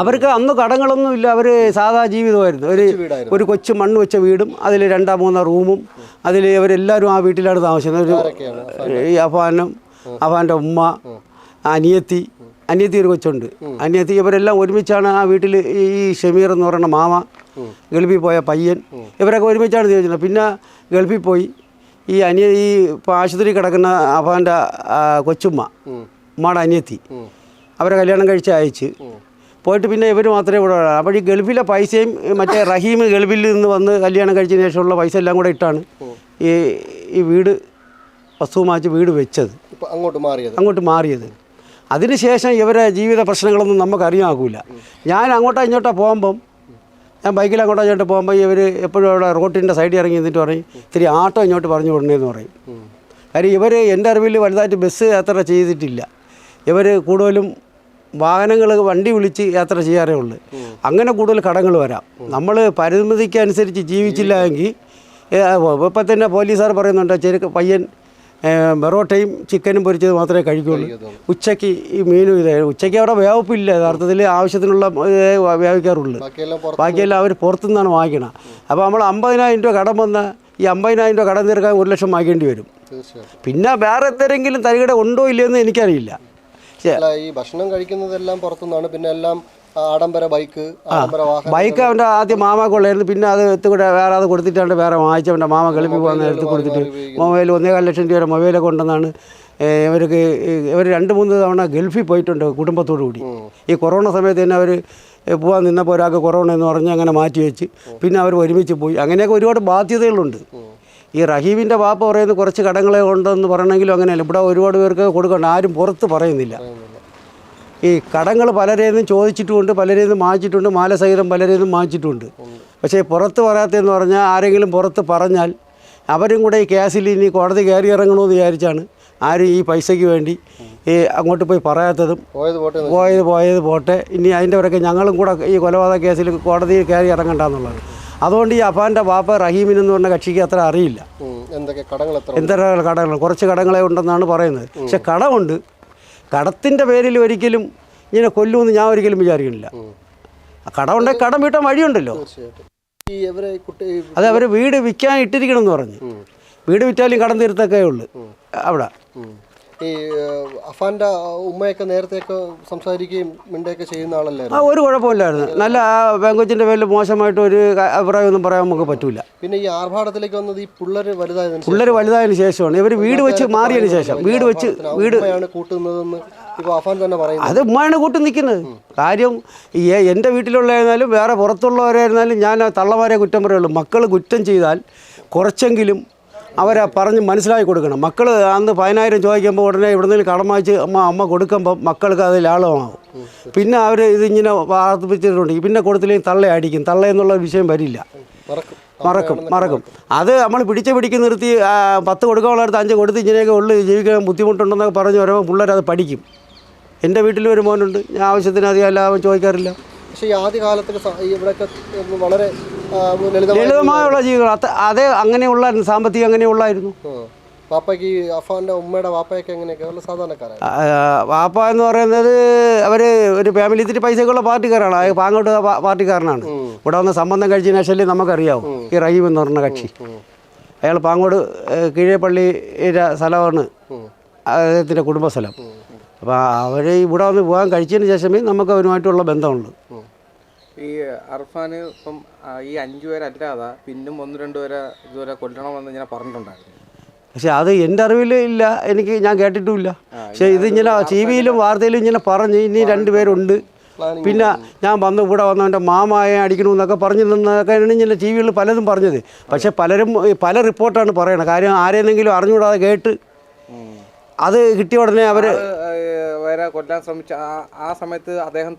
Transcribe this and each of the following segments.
അവർക്ക് അന്ന് കടങ്ങളൊന്നും ഇല്ല. അവർ സാധാ ജീവിതമായിരുന്നു. ഒരു. ഒരു കൊച്ചു മണ്ണ് വെച്ച വീടും അതിൽ രണ്ടാ മൂന്നാ റൂമും അതിൽ അവരെല്ലാവരും ആ വീട്ടിലാണ് താമസിക്കുന്നത്. ഒരു ഈ അഫാനും അഫാന്റെ ഉമ്മ അനിയത്തി അനിയത്തി ഒരു കൊച്ചുണ്ട്. അനിയത്തി ഇവരെല്ലാം ഒരുമിച്ചാണ് ആ വീട്ടിൽ ഈ ഷമീർ എന്ന് പറയുന്ന മാമ ഗൾഫിൽ പോയ പയ്യൻ ഇവരൊക്കെ ഒരുമിച്ചാണ് ജീവിച്ചത് പിന്നെ ഗൾഫിൽ പോയി ഈ അനിയ ഈ ആശുപത്രി കിടക്കുന്ന അഫാന്റെ കൊച്ചുമ്മ ഉമ്മയുടെ അനിയത്തി അവരെ കല്യാണം കഴിച്ച് അയച്ച് പോയിട്ട് പിന്നെ ഇവർ മാത്രമേ ഇവിടെ വരാം അപ്പോൾ ഈ ഗൾഫിലെ പൈസയും മറ്റേ റഹീം ഗൾഫിൽ നിന്ന് വന്ന് കല്യാണം കഴിച്ചതിന് ശേഷമുള്ള പൈസ എല്ലാം കൂടെ ഇട്ടാണ് ഈ ഈ വീട് വസ്തു മാറ്റി വീട് വെച്ചത്. അങ്ങോട്ട് മാറിയത്. അങ്ങോട്ട് മാറിയത്. അതിനുശേഷം ഇവരെ ജീവിത പ്രശ്നങ്ങളൊന്നും നമുക്ക് അറിയാകൂല ഞാൻ അങ്ങോട്ടോ ഇങ്ങോട്ടോ പോകുമ്പം ഞാൻ ബൈക്കിൽ അങ്ങോട്ടോ ഇങ്ങോട്ടോ പോകുമ്പോൾ ഇവർ എപ്പോഴും അവിടെ റോട്ടിന്റെ സൈഡിൽ ഇറങ്ങി നിന്നിട്ട് പറയും ഇത്തിരി ആട്ടോ ഇങ്ങോട്ട് പറഞ്ഞു വിടണേന്ന് പറയും. കാര്യം ഇവർ എന്റെ അറിവിൽ വലുതായിട്ട് ബസ് യാത്ര ചെയ്തിട്ടില്ല. ഇവർ കൂടുതലും വാഹനങ്ങൾ വണ്ടി വിളിച്ച് യാത്ര ചെയ്യാറേ ഉള്ളു. അങ്ങനെ കൂടുതൽ കടങ്ങൾ വരാം. നമ്മൾ പരിമിതിക്കനുസരിച്ച് ജീവിച്ചില്ല എങ്കിൽ ഇപ്പം തന്നെ പോലീസുകാർ പറയുന്നുണ്ട് ചെറുക്ക് പയ്യൻ മെറോട്ടയും ബെറോട്ടയും ചിക്കനും പൊരിച്ചത് മാത്രമേ കഴിക്കുകയുള്ളൂ ഉച്ചയ്ക്ക് ഈ മീനും ഇതായി ഉച്ചയ്ക്ക് അവിടെ വേവപ്പില്ല യഥാർത്ഥത്തിൽ ആവശ്യത്തിനുള്ള വ്യാപിക്കാറുള്ളൂ. ബാക്കിയെല്ലാം അവർ പുറത്തുനിന്നാണ് വാങ്ങിക്കണം. അപ്പോൾ നമ്മൾ അമ്പതിനായിരം രൂപ കടം വന്ന ഈ അമ്പതിനായിരം രൂപ കടം തീർക്കാൻ ഒരു ലക്ഷം വാങ്ങിക്കേണ്ടി വരും. പിന്നെ വേറെ എന്തെങ്കിലും തരികട ഉണ്ടോ ഇല്ലയെന്ന് എനിക്കറിയില്ല. അല്ല ഈ ഭക്ഷണം കഴിക്കുന്നതെല്ലാം പുറത്തുനിന്നാണ്. പിന്നെ എല്ലാം ആഡംബര ബൈക്ക് ബൈക്ക് അവന്റെ ആദ്യം മാമാക്കുള്ളായിരുന്നു പിന്നെ അത് എത്തുകൂടെ വേറെ അത് കൊടുത്തിട്ടാണ് വേറെ വാങ്ങിച്ച അവന്റെ മാമ കളിപ്പി പോകുന്ന എടുത്ത് കൊടുത്തിട്ട് മൊബൈൽ ഒന്നേകാൽ ലക്ഷം രൂപയുടെ മൊബൈലൊക്കെ ഉണ്ടെന്നാണ് ഇവർക്ക് ഇവർ രണ്ട് മൂന്ന് തവണ ഗൾഫിൽ പോയിട്ടുണ്ട് കുടുംബത്തോടു കൂടി. ഈ കൊറോണ സമയത്ത് തന്നെ അവർ പോകാൻ നിന്നപ്പോൾ ഒരാൾക്ക് കൊറോണ എന്ന് പറഞ്ഞ് അങ്ങനെ മാറ്റി വെച്ച്. പിന്നെ അവർ ഒരുമിച്ച് പോയി. അങ്ങനെയൊക്കെ ഒരുപാട് ബാധ്യതകളുണ്ട്. ഈ റഹീമിന്റെ വാപ്പ പറയുന്നത് കുറച്ച് കടങ്ങളെ ഉണ്ടെന്ന് പറയണമെങ്കിലും അങ്ങനെയല്ല. ഇവിടെ ഒരുപാട് പേർക്ക് കൊടുക്കണം ആരും പുറത്ത് പറയുന്നില്ല. ഈ കടങ്ങൾ പലരെയും നിന്നും ചോദിച്ചിട്ടുമുണ്ട് പലരെയും നിന്നും വാങ്ങിച്ചിട്ടുണ്ട് മാല സഹിതം പലരെയും നിന്നും വാങ്ങിച്ചിട്ടുണ്ട്. പക്ഷേ പുറത്ത് പറയാത്തതെന്ന് പറഞ്ഞാൽ ആരെങ്കിലും പുറത്ത് പറഞ്ഞാൽ അവരും കൂടെ ഈ കേസിൽ ഇനി കോടതി കയറി ഇറങ്ങണമെന്ന് വിചാരിച്ചാണ് ആരും ഈ പൈസയ്ക്ക് വേണ്ടി ഈ അങ്ങോട്ട് പോയി പറയാത്തതും പോയത് പോയത് പോട്ടെ. ഇനി അതിന്റെ അവരൊക്കെ ഞങ്ങളും കൂടെ ഈ കൊലപാതക കേസിൽ കോടതിയിൽ കയറി ഇറങ്ങണ്ടെന്നുള്ളത് അതുകൊണ്ട് ഈ അഫാന്റെ വാപ്പ റഹീമിൻ എന്ന് പറഞ്ഞ കക്ഷിക്ക് അത്ര അറിയില്ല. എന്തൊക്കെ കടങ്ങൾ എന്തൊരു കടങ്ങൾ? കുറച്ച് കടങ്ങളെ ഉണ്ടെന്നാണ് പറയുന്നത്. പക്ഷെ കടമുണ്ട്. കടത്തിന്റെ പേരിൽ ഒരിക്കലും ഇങ്ങനെ കൊല്ലുമെന്ന് ഞാൻ ഒരിക്കലും വിചാരിക്കുന്നില്ല. കടമുണ്ടെങ്കിൽ കടം വീട്ടാൻ വഴിയുണ്ടല്ലോ. അത് അവർ വീട് വിൽക്കാൻ ഇട്ടിരിക്കണം എന്ന് പറഞ്ഞു വീട് വിറ്റാലും കടം തീർത്തൊക്കെ ഉള്ളു. അവിടെ. ഈ അഫാന്റെ ഉമ്മയൊക്കെ നേരത്തെയൊക്കെ സംസാരിക്കുകയും മിണ്ടയൊക്കെ ചെയ്യുന്ന ആ ആളല്ലായിരുന്നു ഒരു കുഴപ്പമില്ലായിരുന്നു. നല്ല ആ പെങ്കൊച്ചിന്റെ പേരിൽ മോശമായിട്ട് ഒരു അഭിപ്രായം ഒന്നും പറയാൻ നമുക്ക് പറ്റൂല. പിന്നെ ഈ ആർഭാടത്തിലേക്ക് വന്നത് ഈ പിള്ളേർ വലുതായതിനു പിള്ളേർ വലുതായതിനു ശേഷമാണ്. ഇവർ വീട് വെച്ച് മാറിയതിനു ശേഷം. വീട് വെച്ച് വീട് കൂട്ടുന്നതെന്ന് അത് ഉമ്മയാണ് കൂട്ടി നിൽക്കുന്നത്. കാര്യം ഈ എന്റെ വീട്ടിലുള്ളതായിരുന്നാലും വേറെ പുറത്തുള്ളവരായിരുന്നാലും ഞാൻ തള്ളമാരെ കുറ്റം പറയുള്ളൂ. മക്കൾ കുറ്റം ചെയ്താൽ കുറച്ചെങ്കിലും അവരെ പറഞ്ഞ് മനസ്സിലാക്കി കൊടുക്കണം. മക്കൾ അന്ന് പതിനായിരം ചോദിക്കുമ്പോൾ ഉടനെ എവിടുന്നേലും കടം വാങ്ങിച്ച് അമ്മ അമ്മ കൊടുക്കുമ്പോൾ മക്കൾക്ക് അത് ലാളമാകും പിന്നെ അവർ ഇതിങ്ങനെ വാർത്തിപ്പിച്ചിട്ടുണ്ട് പിന്നെ കൊടുത്തില്ലെങ്കിൽ തള്ള അടിക്കും. തള്ള എന്നുള്ള വിഷയം വരില്ല. മറക്കും. മറക്കും അത് നമ്മൾ പിടിച്ച് പിടിക്ക് നിർത്തി പത്ത് കൊടുക്കാനുള്ളടുത്ത് അഞ്ച് കൊടുത്ത് ഇങ്ങനെയൊക്കെ ഉള്ളു ജീവിക്കാൻ ബുദ്ധിമുട്ടുണ്ടെന്നൊക്കെ പറഞ്ഞ് വരുമ്പോൾ പിള്ളേർ അത് പഠിക്കും. എന്റെ വീട്ടിൽ ഒരു മോനുണ്ട്. ഞാൻ ആവശ്യത്തിന് അധികം എല്ലാവരും ചോദിക്കാറില്ല. പക്ഷേ ഈ ആദ്യ കാലത്തിൽ ഇവിടെയൊക്കെ വളരെ ലളിതമായുള്ള ജീവിതം. അത് അങ്ങനെയുള്ള സാമ്പത്തികം അങ്ങനെയുള്ളായിരുന്നു. വാപ്പയ്ക്ക് അഫാന്റെ ഉമ്മയുടെ വാപ്പയൊക്കെ എങ്ങനെയൊക്കെ? സാധാരണക്കാരാണ് വാപ്പ എന്ന് പറയുന്നത് അവർ ഒരു ഫാമിലി ഇത്തിരി പൈസക്കുള്ള പാർട്ടിക്കാരാണ്. പാങ്ങോട്ട് പാർട്ടിക്കാരനാണ്. ഇവിടെ വന്ന് സംബന്ധം കഴിച്ചതിന് ശേഷം നമുക്കറിയാവും. ഈ റഹീം എന്ന് പറഞ്ഞ കക്ഷി. അയാൾ പാങ്ങോട് കീഴേപ്പള്ളിയുടെ സ്ഥലമാണ്. അദ്ദേഹത്തിന്റെ കുടുംബസ്ഥലം. അപ്പോൾ അവർ ഇവിടെ വന്ന് പോകാൻ കഴിച്ചതിന് ശേഷമേ നമുക്ക് അവരുമായിട്ടുള്ള ബന്ധമുള്ളൂ. ഈ അർഫാന് ഇപ്പം ഈ അഞ്ചു പേരല്ലാതെ പിന്നും ഒന്ന് രണ്ട് പേരെ ഇതുവരെ കൊല്ലണമെന്ന് ഇങ്ങനെ പറഞ്ഞിട്ടുണ്ടായിരുന്നു. പക്ഷെ അത് എന്റെ അറിവിൽ ഇല്ല. എനിക്ക് ഞാൻ കേട്ടിട്ടുമില്ല. പക്ഷെ ഇതിങ്ങനെ ടി വിയിലും വാർത്തയിലും ഇങ്ങനെ പറഞ്ഞ് ഇനി രണ്ട് പേരുണ്ട്. പിന്നെ ഞാൻ വന്ന് ഇവിടെ വന്നവന്റെ മാമായ അടിക്കണമെന്നൊക്കെ പറഞ്ഞു നിന്നൊക്കെയാണ് ഇങ്ങനെ ടി വികളിൽ പലതും പറഞ്ഞത്. പക്ഷെ പലരും പല റിപ്പോർട്ടാണ് പറയണത്. കാര്യം ആരെന്നെങ്കിലും അറിഞ്ഞുകൂടാതെ കേട്ട് അത് കിട്ടിയ ഉടനെ അവർ വരെ കൊല്ലാൻ ശ്രമിച്ച ആ- സമയത്ത് അദ്ദേഹം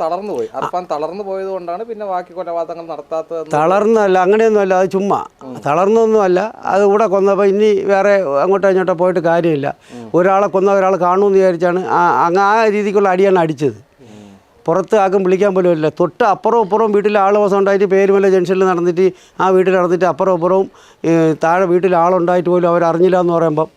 തളർന്നു പോയി അർഫാൻ തളർന്നു പോയത് കൊണ്ടാണ് പിന്നെ ബാക്കി കൊലപാതകങ്ങൾ നടത്താത്തത് തളർന്നല്ല അങ്ങനെയൊന്നുമല്ല അത് ചുമ്മാ. തളർന്നൊന്നുമല്ല അത് ഇവിടെ കൊന്നപ്പോൾ ഇനി വേറെ അങ്ങോട്ടോ ഇങ്ങോട്ടോ പോയിട്ട് കാര്യമില്ല. ഒരാളെ കൊന്ന ഒരാൾ കാണുമെന്ന് വിചാരിച്ചാണ് ആ അങ്ങ് ആ രീതിക്കുള്ള അടിയാണ് അടിച്ചത്. പുറത്ത് ആക്കും വിളിക്കാൻ പോലും ഇല്ല. തൊട്ട് അപ്പുറവും അപ്പുറവും വീട്ടിൽ ആൾ ദിവസം ഉണ്ടായിട്ട് പേരുമല ജംഗ്ഷനിൽ നടന്നിട്ട് ആ വീട്ടിൽ നടന്നിട്ട് അപ്പുറവും അപ്പുറവും താഴെ വീട്ടിൽ ആളുണ്ടായിട്ട് പോലും അവർ അറിഞ്ഞില്ല എന്ന് പറയുമ്പം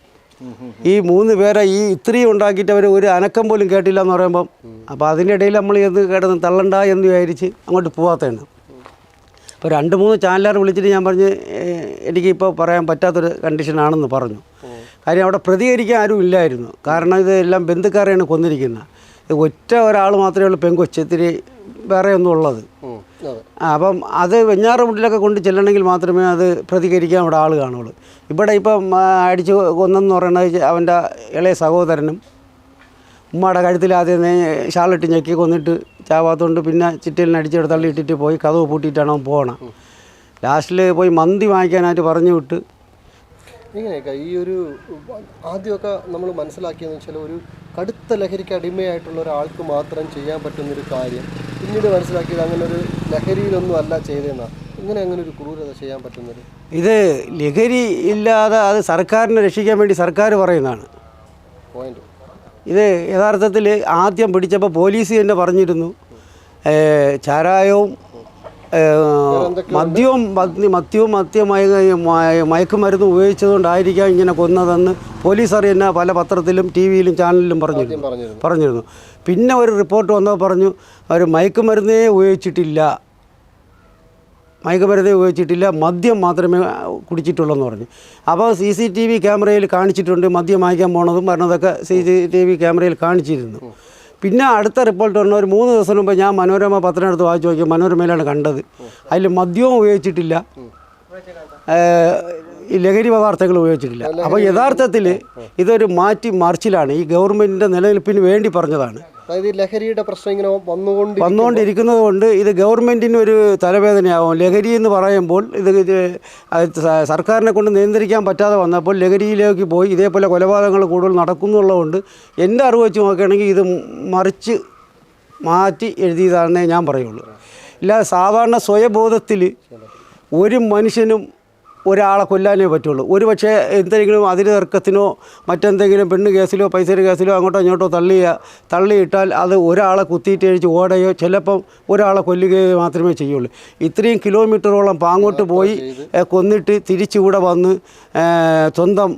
ഈ മൂന്ന് പേരെ ഈ ഇത്രയും ഉണ്ടാക്കിയിട്ട് അവർ ഒരു അനക്കം പോലും കേട്ടില്ല എന്ന് പറയുമ്പം അപ്പോൾ അതിനിടയിൽ നമ്മൾ എന്ത് കേട്ടത്? തള്ളണ്ട എന്ന് വിചാരിച്ച് അങ്ങോട്ട് പോവാത്തതാണ്. അപ്പോൾ രണ്ട് മൂന്ന് ചാനലുകാർ വിളിച്ചിട്ട് ഞാൻ പറഞ്ഞ് എനിക്ക് എനിക്കിപ്പോൾ പറയാൻ പറ്റാത്തൊരു കണ്ടീഷനാണെന്ന് പറഞ്ഞു. കാര്യം അവിടെ പ്രതികരിക്കാൻ ആരും ഇല്ലായിരുന്നു. കാരണം ഇതെല്ലാം ബന്ധുക്കാരെയാണ് കൊന്നിരിക്കുന്നത്. ഒറ്റ ഒരാൾ മാത്രമേ ഉള്ളൂ പെങ്കൊച്ചത്തിരി വേറെ ഒന്നും ഉള്ളത്. അപ്പം അത് വെഞ്ഞാറമുട്ടിലൊക്കെ കൊണ്ട് ചെല്ലണമെങ്കിൽ മാത്രമേ അത് പ്രതികരിക്കാൻ അവിടെ ആൾ കാണുള്ളൂ. ഇവിടെ ഇപ്പം അടിച്ചു കൊന്നെന്ന് പറയുന്നത് അവന്റെ ഇളയ സഹോദരനും ഉമ്മയുടെ കഴുത്തിൽ ആദ്യം ഷാളിട്ട് ഞെക്കി കൊന്നിട്ട് ചാവാത്തോണ്ട് പിന്നെ ചിറ്റലിന് അടിച്ചെടുത്ത് തള്ളിയിട്ടിട്ട് പോയി കഥവ് പൂട്ടിയിട്ടാണ് അവൻ പോകണം ലാസ്റ്റിൽ പോയി മന്തി വാങ്ങിക്കാനായിട്ട് പറഞ്ഞു വിട്ട്. ഇങ്ങനെയൊക്കെ ഈ ഒരു ആദ്യമൊക്കെ നമ്മൾ മനസ്സിലാക്കിയെന്ന് വെച്ചാൽ ഒരു കടുത്ത ലഹരിക്ക് അടിമയായിട്ടുള്ള ഒരാൾക്ക് മാത്രം ചെയ്യാൻ പറ്റുന്നൊരു കാര്യം പിന്നീട് മനസ്സിലാക്കിയത് അങ്ങനെ ഒരു ലഹരിയിലൊന്നും അല്ല ചെയ്തതെന്നാണ് ഇങ്ങനെ അങ്ങനെ ഒരു ക്രൂരത ചെയ്യാൻ പറ്റുന്നത്? ഇത് ലഹരി ഇല്ലാതെ അത് സർക്കാരിനെ രക്ഷിക്കാൻ വേണ്ടി സർക്കാർ പറയുന്നതാണ്. പോയിന്റ്. ഇത് യഥാർത്ഥത്തിൽ ആദ്യം പിടിച്ചപ്പോൾ പോലീസ് തന്നെ പറഞ്ഞിരുന്നു. ചാരായവും മദ്യവും മദ്യ- മദ്യവും മദ്യമായ മയക്കുമരുന്ന് ഉപയോഗിച്ചതുകൊണ്ടായിരിക്കാം ഇങ്ങനെ കൊന്നതെന്ന് പോലീസ് അറിയുന്ന പല പത്രത്തിലും ടി വിയിലും ചാനലിലും പറഞ്ഞിരുന്നു. പറഞ്ഞിരുന്നു. പിന്നെ ഒരു റിപ്പോർട്ട് വന്നപ്പോൾ പറഞ്ഞു അവർ മയക്കുമരുന്നേ ഉപയോഗിച്ചിട്ടില്ല. മയക്കുമരുന്നേ ഉപയോഗിച്ചിട്ടില്ല. മദ്യം മാത്രമേ കുടിച്ചിട്ടുള്ളൂ പറഞ്ഞു. അപ്പോൾ സി സി ടി വി ക്യാമറയിൽ കാണിച്ചിട്ടുണ്ട് മദ്യം വാങ്ങിക്കാൻ പോണതും പറഞ്ഞതൊക്കെ സി സി ടി വി ക്യാമറയിൽ കാണിച്ചിരുന്നു. പിന്നെ അടുത്ത റിപ്പോർട്ട് വന്ന ഒരു മൂന്ന് ദിവസം മുമ്പ് ഞാൻ മനോരമ പത്രം എടുത്ത് വായിച്ചു നോക്കി മനോരമയിലാണ് കണ്ടത്. അതിൽ മദ്യവും ഉപയോഗിച്ചിട്ടില്ല. ലഹരി പദാർത്ഥങ്ങൾ ഉപയോഗിച്ചിട്ടില്ല. അപ്പോൾ യഥാർത്ഥത്തിൽ ഇതൊരു മാറ്റി മറിച്ചിലാണ് ഈ ഗവൺമെന്റിന്റെ നിലനിൽപ്പിന് വേണ്ടി പറഞ്ഞതാണ്. അതായത് ലഹരിയുടെ പ്രശ്നം ഇങ്ങനെ വന്നുകൊണ്ട് വന്നുകൊണ്ടിരിക്കുന്നത് കൊണ്ട് ഇത് ഗവൺമെന്റിന് ഒരു തലവേദനയാവും. ലഹരി എന്ന് പറയുമ്പോൾ ഇത് സർക്കാരിനെ കൊണ്ട് നിയന്ത്രിക്കാൻ പറ്റാതെ വന്നപ്പോൾ ലഹരിയിലേക്ക് പോയി ഇതേപോലെ കൊലപാതകങ്ങൾ കൂടുതൽ നടക്കുന്നുള്ളതുകൊണ്ട് എന്റെ അറിവ് വെച്ച് നോക്കുകയാണെങ്കിൽ ഇത് മറിച്ച് മാറ്റി എഴുതിയതാണെന്നേ ഞാൻ പറയുള്ളൂ. ഇല്ല സാധാരണ സ്വയബോധത്തിൽ ഒരു മനുഷ്യനും ഒരാളെ കൊല്ലാനേ പറ്റുള്ളൂ. ഒരു പക്ഷേ എന്തെങ്കിലും അതിന് തർക്കത്തിനോ മറ്റെന്തെങ്കിലും പെണ്ണ് കേസിലോ പൈസയുടെ കേസിലോ അങ്ങോട്ടോ ഇങ്ങോട്ടോ തള്ളിയ തള്ളിയിട്ടാൽ അത് ഒരാളെ കുത്തിയിട്ട് കുത്തിയിട്ടഴിച്ച് ഓടയോ ചിലപ്പം ഒരാളെ കൊല്ലുകയോ മാത്രമേ ചെയ്യുള്ളൂ. ഇത്രയും കിലോമീറ്ററോളം പാങ്ങോട്ട് പോയി കൊന്നിട്ട് തിരിച്ചിവിടെ വന്ന് സ്വന്തം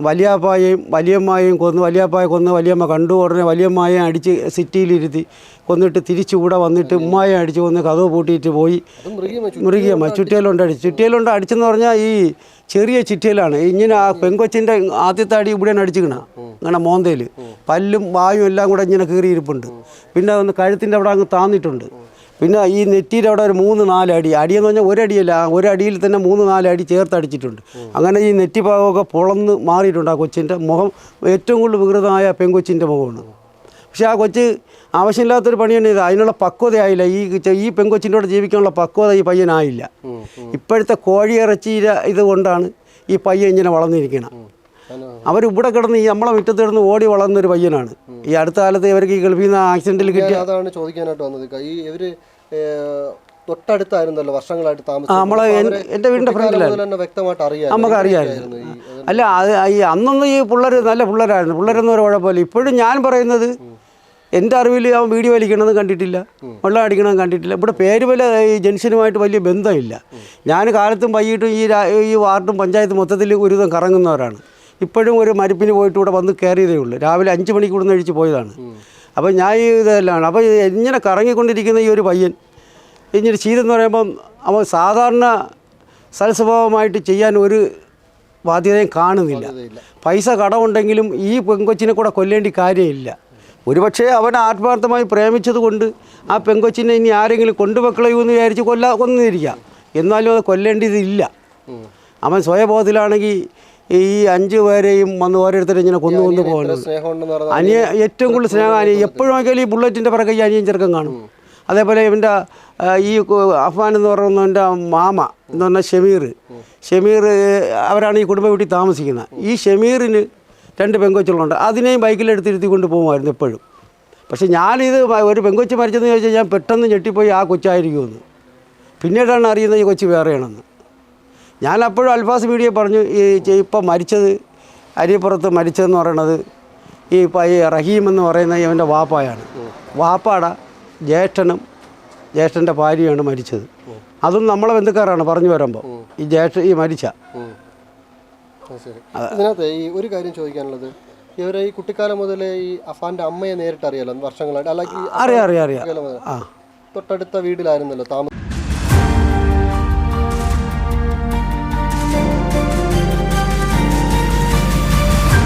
വലിയാപ്പായെയും വലിയമ്മായും കൊന്ന് വലിയാപ്പായ കൊന്ന് വലിയമ്മ കണ്ടു ഉടനെ വലിയമ്മയെ അടിച്ച് സിറ്റിയിലിരുത്തി കൊന്നിട്ട് തിരിച്ചുകൂടെ വന്നിട്ട് ഉമ്മായെ അടിച്ച് കൊന്ന് കഥവ് പൂട്ടിയിട്ട് പോയി. മൃഗിയമ്മ ചുറ്റിയലുണ്ട്. അടിച്ച് ചുറ്റിയലുണ്ട് അടിച്ചെന്ന് പറഞ്ഞാൽ ഈ ചെറിയ ചുറ്റിയലാണ്. ഇങ്ങനെ ആ പെങ്കൊച്ചിന്റെ ആദ്യത്തെ അടി ഇവിടെയാണ് അടിച്ചിക്കണ ഇങ്ങനെ മോന്തയിൽ പല്ലും വായും എല്ലാം കൂടെ ഇങ്ങനെ കീറിയിരിപ്പുണ്ട്. പിന്നെ ഒന്ന് കഴുത്തിന്റെ അവിടെ അങ്ങ് താന്നിട്ടുണ്ട്. പിന്നെ ഈ നെറ്റിയുടെ അവിടെ ഒരു മൂന്ന് നാല് അടി. അടിയെന്ന് പറഞ്ഞാൽ ഒരടിയല്ല ഒരടിയിൽ തന്നെ മൂന്ന് നാല് അടി ചേർത്ത് അടിച്ചിട്ടുണ്ട്. അങ്ങനെ ഈ നെറ്റി ഭാഗമൊക്കെ പൊളന്ന് മാറിയിട്ടുണ്ട് ആ കൊച്ചിന്റെ മുഖം. ഏറ്റവും കൂടുതൽ വികൃതമായ പെങ്കൊച്ചിന്റെ മുഖമാണ്. പക്ഷേ ആ കൊച്ച് ആവശ്യമില്ലാത്തൊരു പണിയാണ് ഇത് അതിനുള്ള പക്വതയായില്ല ഈ ഈ പെങ്കൊച്ചിന്റെ കൂടെ ജീവിക്കാനുള്ള പക്വത ഈ പയ്യനായില്ല. ഇപ്പോഴത്തെ കോഴിയിറച്ചിയുടെ ഇത് കൊണ്ടാണ് ഈ പയ്യൻ ഇങ്ങനെ വളർന്നിരിക്കണം അവർ ഇവിടെ കിടന്ന് ഈ നമ്മളെ മുറ്റത്ത് കിടന്ന് ഓടി വളർന്ന ഒരു പയ്യനാണ്. ഈ അടുത്ത കാലത്ത് ഇവർക്ക് ഈ ഗൾഫിൽ നിന്ന് ആക്സിഡന്റിൽ കിട്ടിയ അതാണ് ചോദിക്കാനായിട്ട് വന്നത്. ഈ ഇവർ തൊട്ടടുത്തായിരുന്നല്ലോ വർഷങ്ങളായിട്ട് താമസം നമ്മളെ എൻ- എന്റെ വീടിന്റെ ഫ്രണ്ടിലായിരുന്നു വ്യക്തമായിട്ട് അറിയാം നമുക്ക് അറിയാമായിരുന്നു അല്ല അത് ഈ അന്നൊന്നും ഈ പിള്ളേർ നല്ല പിള്ളേരായിരുന്നു. പിള്ളേരൊന്നും ഒരു കുഴപ്പമില്ല. ഇപ്പോഴും ഞാൻ പറയുന്നത് എന്റെ അറിവിൽ അവൻ വീഡിയോ വലിക്കണമെന്ന് കണ്ടിട്ടില്ല. വെള്ളം അടിക്കണമെന്ന് കണ്ടിട്ടില്ല. ഇവിടെ പേര് വല്ല ഈ ജംഗ്ഷനുമായിട്ട് വലിയ ബന്ധമില്ല. ഞാൻ കാലത്തും വൈകിട്ടും ഈ ഈ വാർഡും പഞ്ചായത്ത് മൊത്തത്തിൽ ഒരുവിധം കറങ്ങുന്നവരാണ്. ഇപ്പോഴും ഒരു മരുപ്പിന് പോയിട്ട് ഇവിടെ വന്ന് കയറിയതേ ഉള്ളൂ. രാവിലെ അഞ്ച് മണിക്ക് ഇവിടെ നിന്ന് കഴിച്ച് പോയതാണ് അപ്പോൾ ഞാൻ ഇതെല്ലാം അപ്പോൾ ഇങ്ങനെ കറങ്ങിക്കൊണ്ടിരിക്കുന്ന ഈ ഒരു പയ്യൻ ഇങ്ങനെ ചെയ്തെന്ന് പറയുമ്പം അവൻ സാധാരണ സൽസ്വഭാവമായിട്ട് ചെയ്യാൻ ഒരു ബാധ്യതയും കാണുന്നില്ല. പൈസ കടമുണ്ടെങ്കിലും ഈ പെങ്കൊച്ചിനെ കൂടെ കൊല്ലേണ്ടി കാര്യമില്ല. ഒരുപക്ഷെ അവൻ ആത്മാർത്ഥമായി പ്രേമിച്ചതുകൊണ്ട് ആ പെങ്കൊച്ചിനെ ഇനി ആരെങ്കിലും കൊണ്ടുവെക്കളയൂ എന്ന് വിചാരിച്ച് കൊല്ല കൊന്നിരിക്കാം. എന്നാലും അത് കൊല്ലേണ്ടതില്ല. അവൻ സ്വയബോധത്തിലാണെങ്കിൽ ഈ അഞ്ച് പേരെയും വന്ന് ഓരോരുത്തരും ഇങ്ങനെ കൊന്നു കൊന്നു പോകുന്നത് അനിയ ഏറ്റവും കൂടുതൽ സ്നേഹം അനിയ എപ്പോഴും നോക്കിയാലും ഈ ബുള്ളറ്റിന്റെ പിറകെ ഈ അനിയൻ ചെറുക്കം കാണും. അതേപോലെ ഇവന്റെ ഈ അഫ്വാൻ എന്ന് പറയുന്നവന്റെ മാമ എന്ന് പറഞ്ഞാൽ ഷമീർ. ഷമീർ അവരാണ് ഈ കുടുംബ വീട്ടിൽ താമസിക്കുന്നത്. ഈ ഷമീറിന് രണ്ട് പെങ്കൊച്ചുകളുണ്ട്. അതിനെയും ബൈക്കിലെടുത്തിരുത്തി കൊണ്ട് പോകുമായിരുന്നു എപ്പോഴും. പക്ഷേ ഞാനിത് ഒരു പെങ്കൊച്ച് മരിച്ചതെന്ന് ചോദിച്ചാൽ ഞാൻ പെട്ടെന്ന് ഞെട്ടിപ്പോയി ആ കൊച്ചായിരിക്കുമെന്ന്. പിന്നീടാണ് അറിയുന്നത് ഈ കൊച്ച് വേറെയാണെന്ന്. ഞാൻ അപ്പോഴും അൽഫാസ് മീഡിയ പറഞ്ഞു ഈ ഇപ്പം മരിച്ചത് അരിപ്പുറത്ത് മരിച്ചതെന്ന് പറയണത് ഈ ഈ റഹീം എന്ന് പറയുന്ന ഇവന്റെ വാപ്പായാണ്. വാപ്പാട ജ്യേഷ്ഠനും ജ്യേഷ്ഠന്റെ ഭാര്യയാണ് മരിച്ചത്. അതും നമ്മളെ ബന്ധുക്കാരാണ് പറഞ്ഞു വരുമ്പോൾ ഈ ജ്യേഷ്ഠ ഈ മരിച്ച. അതിനകത്ത് ഇതിനകത്ത് ഈ ഒരു കാര്യം ചോദിക്കാനുള്ളത് ഇവരെ ഈ കുട്ടിക്കാലം മുതലേ ഈ അഫാന്റെ അമ്മയെ നേരിട്ട് അറിയാലോ വർഷങ്ങളായിട്ട് അല്ലെങ്കിൽ അറിയാം അറിയാം അറിയാം. തൊട്ടടുത്ത വീട്ടിലായിരുന്നല്ലോ താമസം